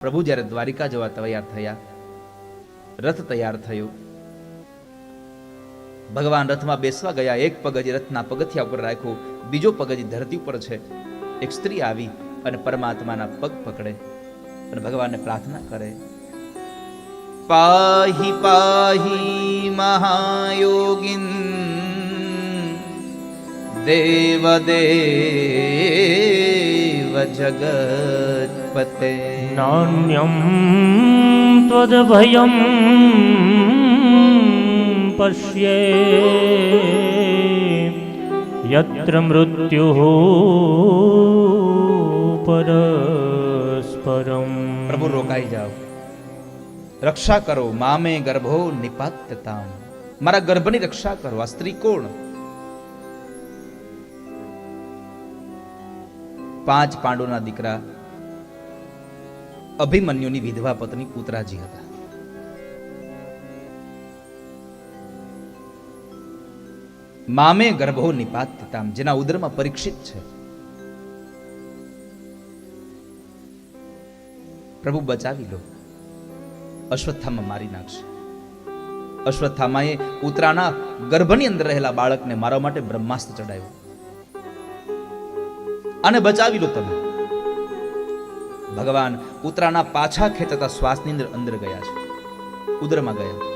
પ્રભુ જ્યારે દ્વારિકા જવા તૈયાર થયા, રથ તૈયાર થયો. ભગવાન રથમાં બેસવા ગયા, એક પગજ રથના પગથિયા ઉપર રાખ્યો, બીજો પગજ ધરતી ઉપર છે. એક સ્ત્રી આવી અને પરમાત્માના પગ પકડે અને ભગવાનને પ્રાર્થના કરે. પાહી પાહી મહાયોગિન, દેવ દેવ જગતપતે नान्यं त्वद्भयं पश्ये यत्र मृत्युः परस्परम् પ્રભુ રોકાઈ જાઓ રક્ષા કરો મામે ગર્ભો નિપાત્યતામ મારા ગર્ભની રક્ષા કરો આ સ્ત્રી કોણ પાંચ પાંડુના દીકરા અભિમન્યુની વિધવા પત્ની ઉતરાજી હતા. મામે ગર્ભો નિપાત્યતામ જેના ઉદરમાં પરીક્ષિત છે. પ્રભુ બચાવી લો. અશ્વત્થામાં મારી નાખશે. અશ્વત્થામાએ ઉતરાના ગર્ભની અંદર રહેલા બાળકને મારવા માટે બ્રહ્માસ્ત્ર ચડાવ્યું આને બચાવી લો તમે. ભગવાન કૂતરાના પાછા ખેંચતા શ્વાસની અંદર અંદર ગયા છે. ઉદરમાં ગયા.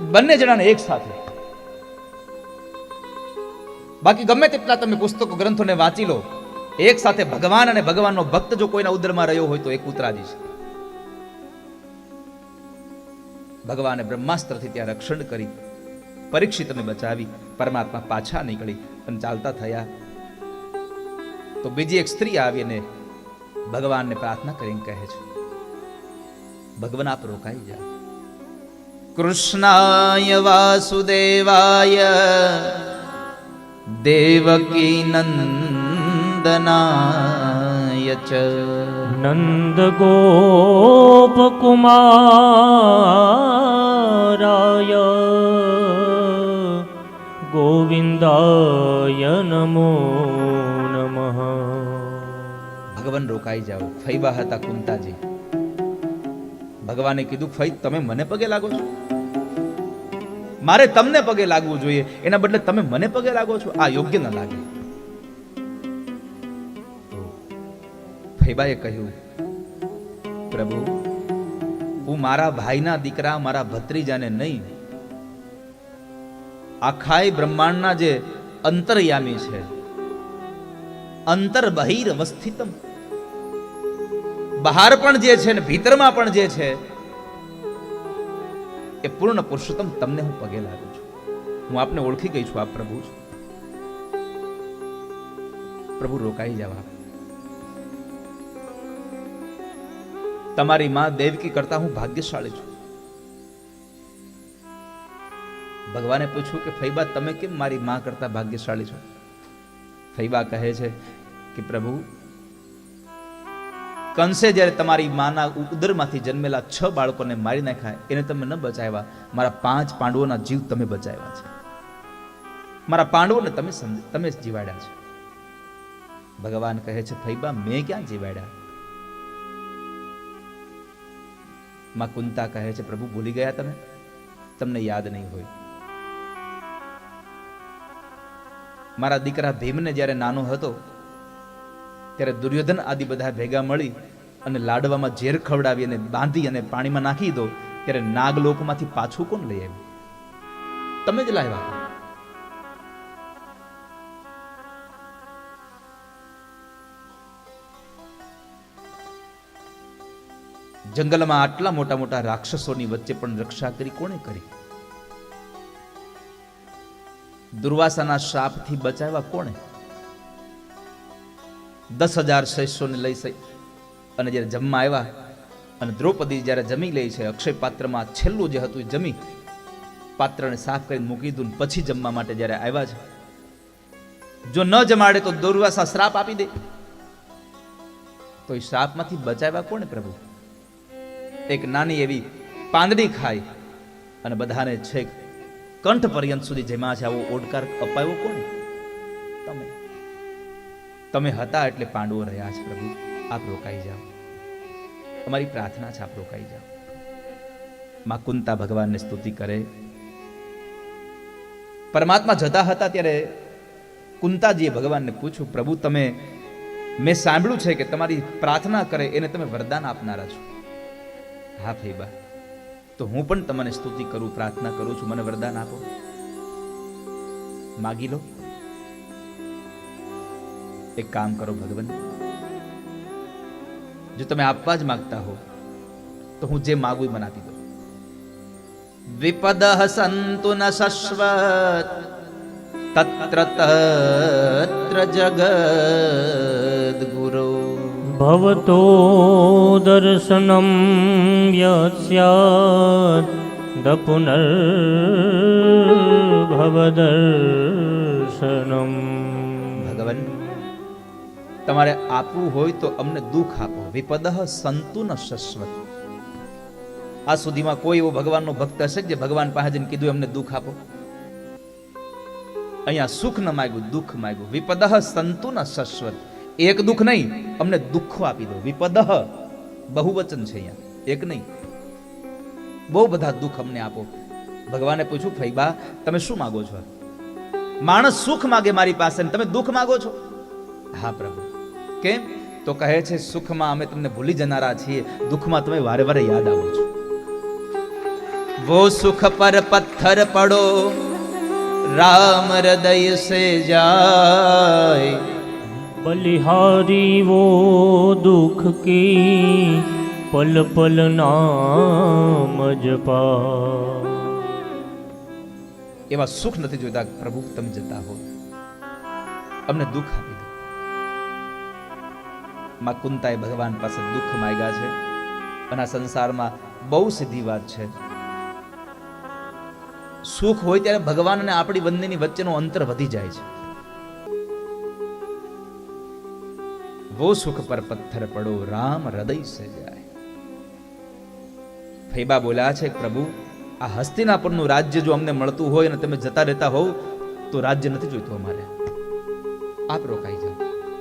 બંને જણાને એક સાથે. બાકી ગમે તેટલા તમે પુસ્તકો, ગ્રંથોને વાંચી લો, એક સાથે ભગવાન અને ભગવાનનો ભક્ત જો કોઈના ઉદરમાં રહ્યો હોય તો એ ઉતરાજી છે. ભગવાને બ્રહ્માસ્ત્રથી ત્યાં રક્ષણ કરી પરીક્ષિતને બચાવી પરમાત્મા પાછા નીકળી અને ચાલતા થયા. તો બીજી એક સ્ત્રી આવીને ભગવાનને પ્રાર્થના કરીને કહે છે, ભગવાન, આપ રોકાઈ જાય કૃષ્ણાય વાસુદેવાય, દેવકી નંદનાય ચ. નંદ ગોપકુમાર નમો નમઃ ભગવાન રોકાઈ જાઓ ફૈબા હતા કુંતાજી. ભગવાને કીધું ફૈદ તમે મને પગે લાગો છો? મારે તમને પગે લાગવું જોઈએ, એના બદલે તમે મને પગે લાગો છો? આ યોગ્ય ન લાગે. ફૈબાએ કહ્યું, પ્રભુ, હું મારા ભાઈના દીકરા, મારા ભત્રીજાને નહીં આખાય બ્રહ્માંડના જે અંતરયામી છે. અંતર બહિર અવસ્થિતમ બહાર પણ જે છે ને ભીતરમાં પણ જે છે, એ પૂર્ણ પુરુષોત્તમ તમને હું પગે લાગુ છું. હું આપને ઓળખી ગઈ છું, આપ પ્રભુ છું. પ્રભુ રોકાઈ જવા તમારી માં દેવકી કરતા હું ભાગ્યશાળી છું. ભગવાને પૂછ્યું કે ફૈબા, તમે કેમ મારી માં કરતા ભાગ્યશાળી છો? ફૈબા કહે છે કે, પ્રભુ, કંસે જ્યારે તમારી માના ઉદરમાંથી જન્મેલા છ બાળકોને મારી નાખ્યા, એને તમે ન બચાવ્યા. મારા પાંચ પાંડવોના જીવ તમે બચાવ્યા છે. મારા પાંડવોને તમે તમે જીવાડ્યા છે. ભગવાન કહે છે, ફૈબા, મેં ક્યાં જીવાડ્યા? માં કુંતા કહે છે, પ્રભુ, ભૂલી ગયા તમે? તમને યાદ નહીં હોય. મારા દીકરા ભીમને જ્યારે નાનો હતો, ત્યારે દુર્યોધન આદિ બધા ભેગા મળી અને લાડવામાં ઝેર ખવડાવી અને બાંધી અને પાણીમાં નાખી દો ત્યારે નાગલોકમાંથી પાછું કોણ લઈ આવ્યું તમે જ લાવ્યા. જંગલમાં આટલા મોટા મોટા રાક્ષસોની વચ્ચે પણ રક્ષા કરી કોણે કરી દુર્વાસાના શાપથી બચાવ્યા કોણે? દસ હજાર શિષ્યોને લઈ સઈ અને જ્યારે જમવા આવ્યા અને દ્રૌપદી જ્યારે જમી લે છે, અક્ષય પાત્રમાં છેલ્લું જે હતું એ જમી પાત્રને સાફ કરીને મૂકી દીધું પછી જમવા માટે જ્યારે આવ્યા છે. જો ન જમાડે તો દુર્વાસા શ્રાપ આપી દે. તો એ શ્રાપમાંથી બચાવ્યા કોણે પ્રભુ? એક નાની એવી પાંદડી ખાઈ અને બધાને છેક કંઠ પર્યંત સુધી જેમાં છે આવો ઓડકાર અપાયો કોને તમે. તમે હતા એટલે પાંડવો રહ્યા છે પ્રભુ. આપ રોકાઈ જાઓ. અમારી પ્રાર્થના છે આપ રોકાઈ જાઓ. માં કુંતા ભગવાનને સ્તુતિ કરે. પરમાત્મા જતા હતા ત્યારે કુંતાજીએ ભગવાનને પૂછ્યું, પ્રભુ, તમે, મેં સાંભળ્યું છે કે તમારી પ્રાર્થના કરે, એને તમે વરદાન આપનારા છો. હા, ફેબા. તો હું પણ તમને સ્તુતિ કરું, પ્રાર્થના કરું છું. મને વરદાન આપો. માગી લો. એક કામ કરો ભગવાન. જો તમે આપવા જ માંગતા હો, તો હું જે માગું એ મને આપી દો. વિપદ સંતુ ન શશ્વત તત્ર તત્ર જગદ ગુરુ. ભવતો દર્શનમ યસ્યાત દ પુનર્ભવદર્શનમ ભગવાન તમારે આપવું હોય તો અમને દુઃખ આપો, વિપદ સંતુ ન શશ્વત. આ સુધીમાં કોઈ એવો ભગવાનનો ભક્ત હશે જે ભગવાન પાસે જઈને કીધું અમને દુઃખ આપો? અહીંયા સુખ ન માગ્યું, દુઃખ માગ્યું, વિપદ સંતુ ન શશ્વત. એક દુઃખ નહીં, અમને દુઃખો આપી દો. વિપદ બહુવચન છે અહીંયા. એક નહીં. બહુ બધા દુઃખ અમને આપો. ભગવાને પૂછ્યું ફૈબા તમે શું માગો છો? માણસ સુખ માગે મારી પાસે તમે દુઃખ માગો છો? હા, પ્રભુ. કેમ? તો કહે છે, સુખમાં અમે તમને ભૂલી જનારા છીએ. દુઃખમાં તમે વારે વારે યાદ આવો છો. વો સુખ પર પથ્થર પડો, રામ હૃદય સે જાય. બલિહારી વો દુઃખ કે પલ પલ નામ જપા એવા સુખ નથી જોતા પ્રભુ તમે જતા હો. અમને દુઃખ આપી દો. માં કુંતાએ ભગવાન પાસે દુઃખ માંગ્યા છે અને આ સંસારમાં બહુ સીધી વાત છે. સુખ હોય ત્યારે ભગવાન અને આપણી બંનેની વચ્ચેનો અંતર વધી જાય છે. વો સુખ પર પથ્થર પડો રામ હૃદય સે જાય ફૈબા બોલ્યા છે પ્રભુ આ હસ્તિનાપુરનું રાજ્ય જો અમને મળતું હોય અને તમે જતા રહેતા હોવ, તો રાજ્ય નથી જોઈતું અમારે. આપ રોકાઈ જાઓ.